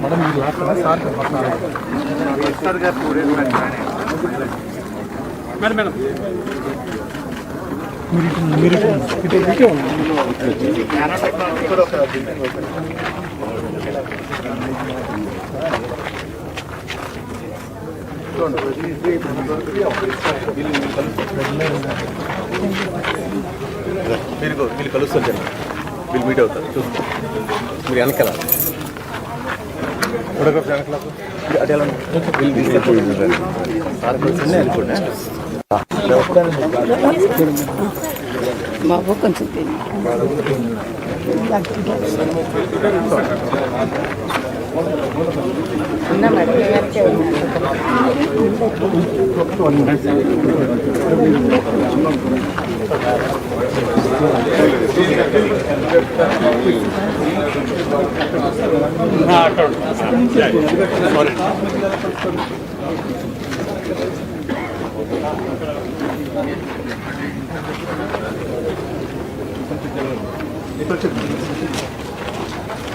Madam మీరు last sir madam madam మీరు ఇటు- మీరు ఇటు- ఇటు ఇటే ఉంది మీరు మీరు కలుస్తారు జనం. వీళ్ళు మీట్ అవుతారు. చూసుకో మీరు వెనకాల. వీళ్ళు బాబు కొంచెం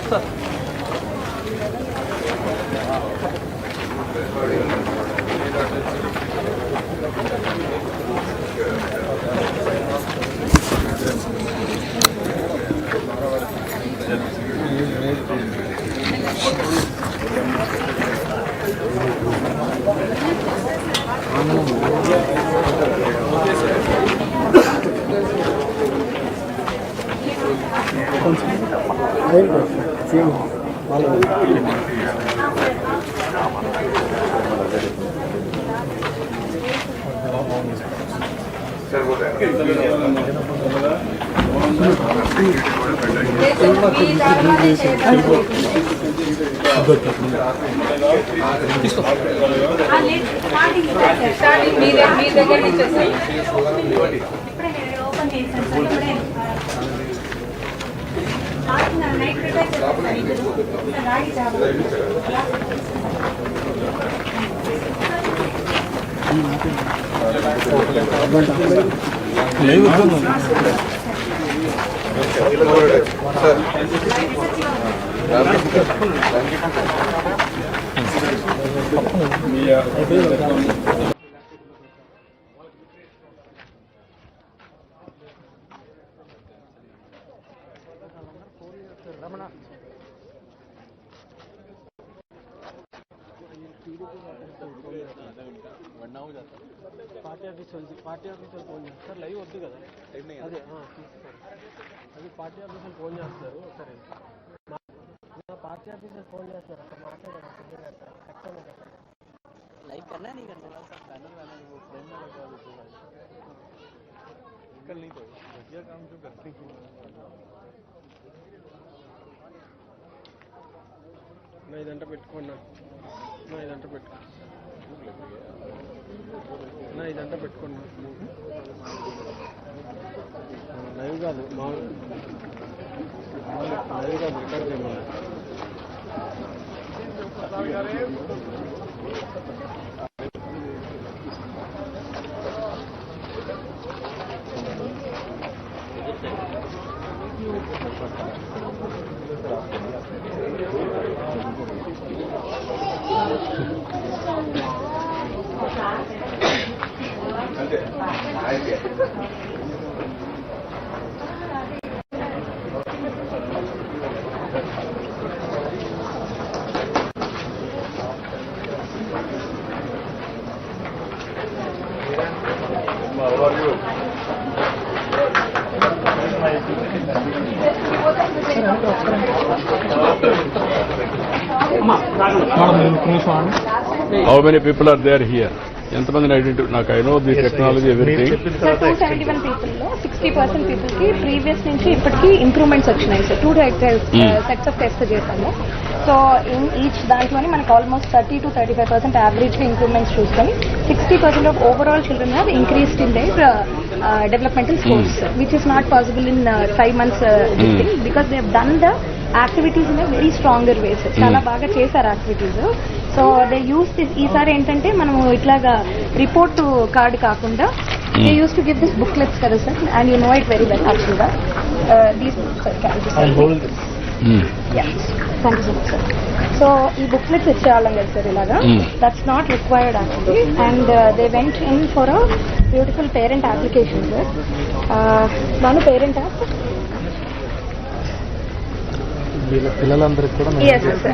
సార్ మీ వెనకే ఉన్నాను. స్టార్టింగ్ మీ దగ్గర మీ దగ్గర నుంచి వస్తాయి ఇప్పుడే నేను ఓపెన్ చేశాను సార్ ఇప్పుడే నాకు నా నైట్ ప్రిపేర్ చేస్తాను సార్ ఇద్దరు రాగి జాబ్ లైవ్ వస్తుంది పార్టీ ఆఫీస్ వాళ్ళు పార్టీ ఆఫీస్ వాళ్ళు ఫోన్ చేస్తారు సార్ లైవ్ వద్దు కదా అదే అది పార్టీ ఆఫీస్ వాళ్ళు ఫోన్ చేస్తారు సరే. మా పార్టీ ఆఫీస్ వాళ్ళు ఫోన్ చేస్తారు అక్కడ మాట్లాడారు లైవ్ కన్నా నీకు ఇక్కడ నీకు నా ఇదంతా పెట్టుకున్నా నా. ఇదంతా పెట్టుకో. నా ఇదంతా పెట్టుకున్నా లైవ్ కాదు మామూలు లైవ్ కాదు రికార్డ్ చేయమని how many people are there here ఎంతమందిని ఐడెంటిఫై నాకు I know the technology sixty percent పీపుల్కి ప్రీవియస్ నుంచి ఇప్పటికి ఇంప్రూవ్మెంట్స్ వచ్చినాయి sir two sets of test చేస్తాము సో ఇన్ ఈచ్ దాంట్లోనే మనకి almost thirty to thirty five percent యావరేజ్గా ఇంప్రూవ్మెంట్స్ చూస్తాం sixty percent of overall children have increased in their developmental scores which is not possible in five months because they done the activities in very stronger ways చాలా బాగా చేశారు activities. So they use this ఈసారి ఏంటంటే మనము ఇట్లాగా report card కాకుండా they use to give this booklets కదా sir and you know it very well యాక్చువల్గా these. Thank you so much sir so ఈ బుక్లెట్స్ ఇచ్చేవాళ్ళం కదా సార్ ఇలాగా. That's not required actually and they went in for a beautiful parent application sir మన parent app వీళ్ళ పిల్లలందరికీ కూడా Yes, sir.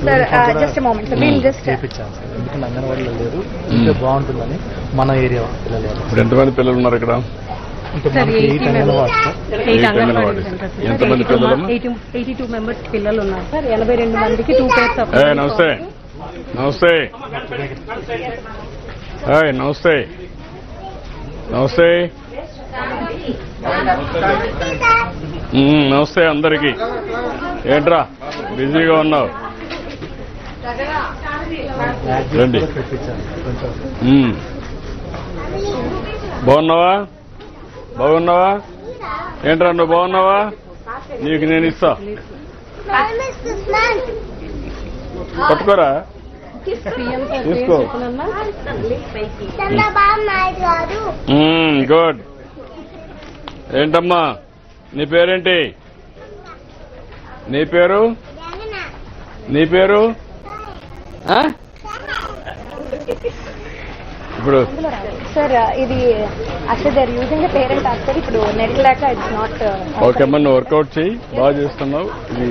Sir, uh, just a moment, sir. We'll just- చేపించాను sir ఎందుకంటే అంగన్వాడీలో లేరు. ఉంటే బాగుంటుందని మన ఏరియా పిల్లలు. ఇప్పుడు ఎంతమంది పిల్లలు ఉన్నారు ఇక్కడ? ఎంతమంది పిల్లలు? ఎయిటీ టూ మెంబర్స్ పిల్లలు ఉన్నారు సార్. ఎనభై రెండు మందికి టూ పేర్స్ నమస్తే. నమస్తే. నమస్తే. నమస్తే. నమస్తే అందరికి. ఏంట్రా బిజీగా ఉన్నావు? రండి. బాగున్నావా? బాగున్నావా? ఏంట్రా నువ్వు బాగున్నావా? నీకు నేను ఇస్తా. పట్టుకోరా. తీసుకో. గుడ్. ఏంటమ్మా? నీ పేరేంటి? నీ పేరు? నీ పేరు? ఇప్పుడు సార్ ఇది అసలు they are using the parent sir ఇప్పుడు నెట్ లేక ఇట్స్ నాట్ ఓకే అమ్మా నువ్వు వర్కౌట్ చేయి బాగా చేస్తున్నావు. ఇది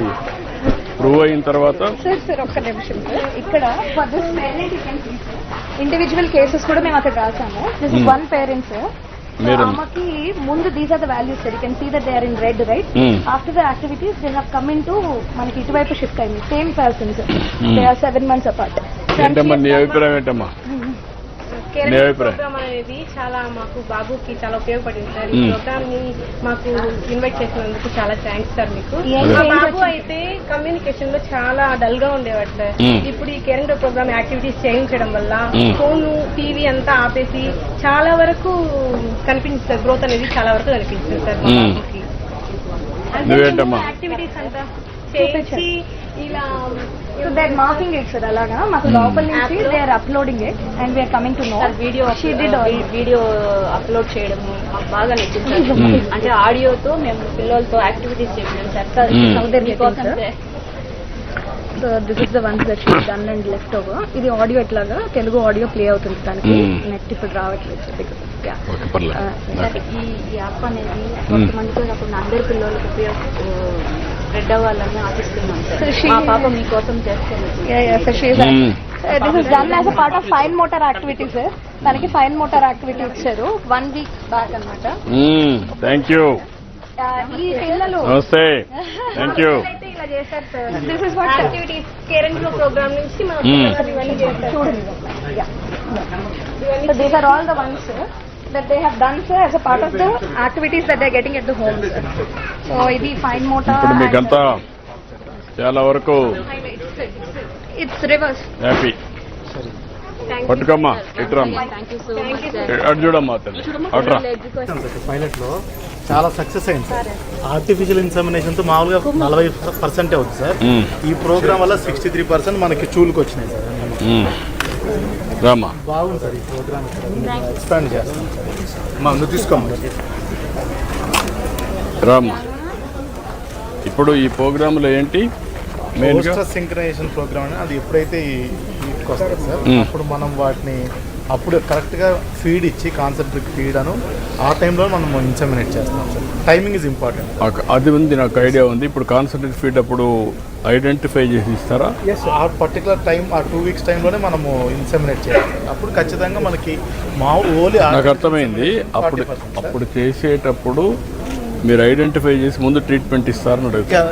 ప్రూవ్ అయిన తర్వాత. సార్ సార్ ఒక్క నిమిషం సార్. ఇక్కడ for this parent individual cases కూడా మేము అక్కడ రాసాము. దిస్. వన్ పేరెంట్ ఆమెకి ముందు these are the values sir you can see that they are in red right Hmm. After the activities they have come in to మనకి ఇటువైపు shift అయింది. Same persons Hmm. They are seven months apart ఏంటమ్మా నీ అభిప్రాయం ఏంటమ్మా? కేరళ నీ అభిప్రాయం? Programme అనేది చాలా మాకు బాబుకి చాలా ఉపయోగపడింది సార్ ఈ మ్మ్. ప్రోగ్రామ్ని మాకు ఇన్వైట్ చేసినందుకు చాలా థ్యాంక్స్ సార్ మీకు ఏం మా బాబు? అయితే కమ్యూనికేషన్లో చాలా డల్గా ఉండేవాడు సార్ మ్మ్. ఇప్పుడు ఈ కేరళ ప్రోగ్రామ్ యాక్టివిటీస్ చేయించడం వల్ల మ్మ్. ఫోన్ టీవీ అంతా ఆపేసి చాలా వరకు కనిపించింది సార్ గ్రోత్ అనేది చాలా వరకు కనిపించింది సార్ మా మ్మ్. బాబుకి నువ్వేంటమ్మా? యాక్టివిటీస్ అంతా చేయించి ఇలా so they marking it sir అలాగా. మాకు లోపల నుంచి they are uploading it and we are coming to know video she did video upload చేయడం మాకు బాగా నచ్చింది. మ్మ్. అంటే ఆడియోతో మేము పిల్లలతో యాక్టివిటీస్ చేసాం sir. So this is the ones that she done and left over ఇది ఆడియో ఎట్లాగా? తెలుగు ఆడియో ప్లే అవుతుంది దానికి. Hmm. నెట్ ఇప్పుడు రావట్లేదు Uh, ఈ యాప్ అనేది కొంతమందితో కాకుండా అందరి పిల్లలకు ఉపయోగ స్ప్రెడ్ అవ్వాలని ఆశిస్తున్నాం సార్. మా పాప మీకోసం Hmm. This is done as a part of fine motor activity sir దానికి ఫైన్ మోటార్ యాక్టివిటీ ఇచ్చారు. వన్ వీక్ బ్యాక్ అనమాట థ్యాంక్ యూ ఈ పిల్లలు నమస్తే థ్యాంక్ యూ అయితే ఇలా చేశారు sir. This is what activities current program నుంచి మన. పిల్లలు ఇవన్నీ చేస్తారు చూడండి. are all the ones sir, that they have done sir as a part of the activities that they are getting at the home sir. So ఇది fine motor. ఇప్పుడు మీకంతా చాలా వరకు It's reverse. హ్యాపీ పట్టుకోమ్మా ఇటురమ్మా. Thank you so much sir అటు చూడమ్మా తల్లి అటురా పైలట్లో చాలా సక్సెస్ అయింది సార్. ఆర్టిఫిషియల్ ఇన్సమినేషన్తో మామూలుగా నలభై పర్సెంటే అవుతుంది సార్. ఈ ప్రోగ్రామ్ వల్ల సిక్స్టీ త్రీ పర్సెంట్ మనకి చూలుకు వచ్చినాయి సార్ బాగుంది సార్ ఈ ప్రోగ్రామ్ ఎక్స్పాండ్ చేస్తాం. సార్ మా నువ్వు తీసుకోమ్మా. రామ్మా ఇప్పుడు ఈ ప్రోగ్రాంలో ఏంటి? పోస్టర్ సింక్రనైజేషన్ ప్రోగ్రామ్ అని అది ఎప్పుడైతే ఈ- వీటికి వస్తుంది సార్. అప్పుడు మనం వాటిని అప్పుడు కరెక్ట్గా ఫీడ్ ఇచ్చి కాన్సెప్ట్ ఫీడ్ అను ఆ టైంలో మనం ఇన్సమినేట్ చేస్తాం సార్ టైమింగ్ ఇస్ ఇంపార్టెంట్ అది ఉంది నాకు ఐడియా ఉంది. ఇప్పుడు కాన్సన్ట్రేట్ ఫీడ్ అప్పుడు ఐడెంటిఫై చేసి ఇస్తారా? ఎస్ ఆ పర్టికులర్ టైం ఆ టూ వీక్స్ టైంలోనే మనము ఇన్సమినేట్ చేయాలి అప్పుడు ఖచ్చితంగా మనకి మా ఓన్లీ నాకు అర్థమైంది. అప్పుడు అప్పుడు చేసేటప్పుడు మీరు ఐడెంటిఫై చేసి ముందు ట్రీట్మెంట్ ఇస్తారని సార్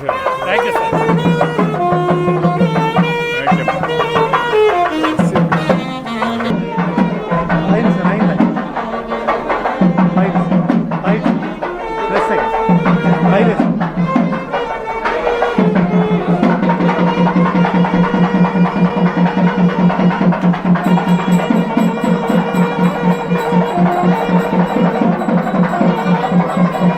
Thank you.